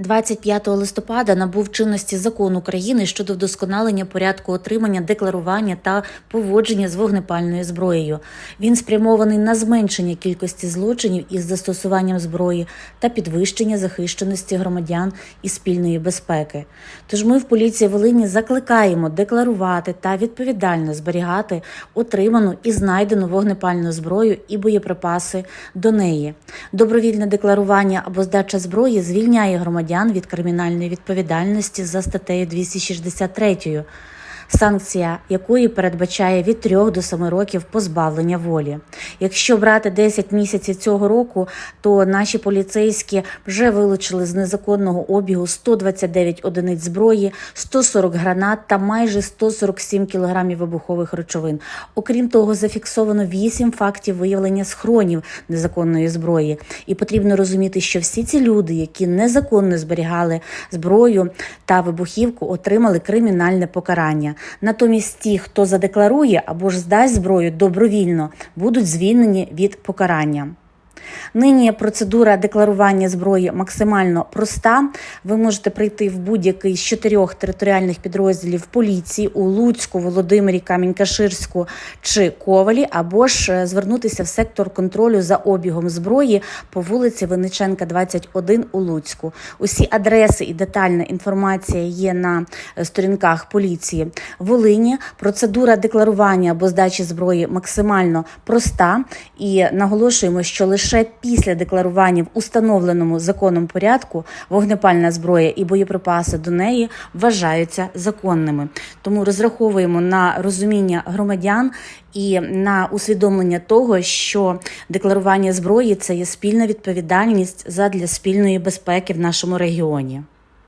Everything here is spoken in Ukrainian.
25 листопада набув чинності закон України щодо вдосконалення порядку отримання, декларування та поводження з вогнепальною зброєю. Він спрямований на зменшення кількості злочинів із застосуванням зброї та підвищення захищеності громадян і спільної безпеки. Тож ми в поліції Волині закликаємо декларувати та відповідально зберігати отриману і знайдену вогнепальну зброю і боєприпаси до неї. Добровільне декларування або здача зброї звільняє громадян від кримінальної відповідальності за статтею 263, санкція якої передбачає від 3 до 7 років позбавлення волі. Якщо брати 10 місяців цього року, то наші поліцейські вже вилучили з незаконного обігу 129 одиниць зброї, 140 гранат та майже 147 кілограмів вибухових речовин. Окрім того, зафіксовано 8 фактів виявлення схронів незаконної зброї. І потрібно розуміти, що всі ці люди, які незаконно зберігали зброю та вибухівку, отримали кримінальне покарання. Натомість ті, хто задекларує або ж здасть зброю добровільно, будуть звільнені від покарання. Нині процедура декларування зброї максимально проста. Ви можете прийти в будь-який з чотирьох територіальних підрозділів поліції у Луцьку, Володимирі, Камінь-Каширську чи Ковалі, або ж е, звернутися в сектор контролю за обігом зброї по вулиці Винниченка, 21 у Луцьку. Усі адреси і детальна інформація є на е, сторінках поліції Волині. Процедура декларування або здачі зброї максимально проста і наголошуємо, що лише після декларування в установленому законом порядку вогнепальна зброя і боєприпаси до неї вважаються законними. Тому розраховуємо на розуміння громадян і на усвідомлення того, що декларування зброї це є спільна відповідальність задля спільної безпеки в нашому регіоні.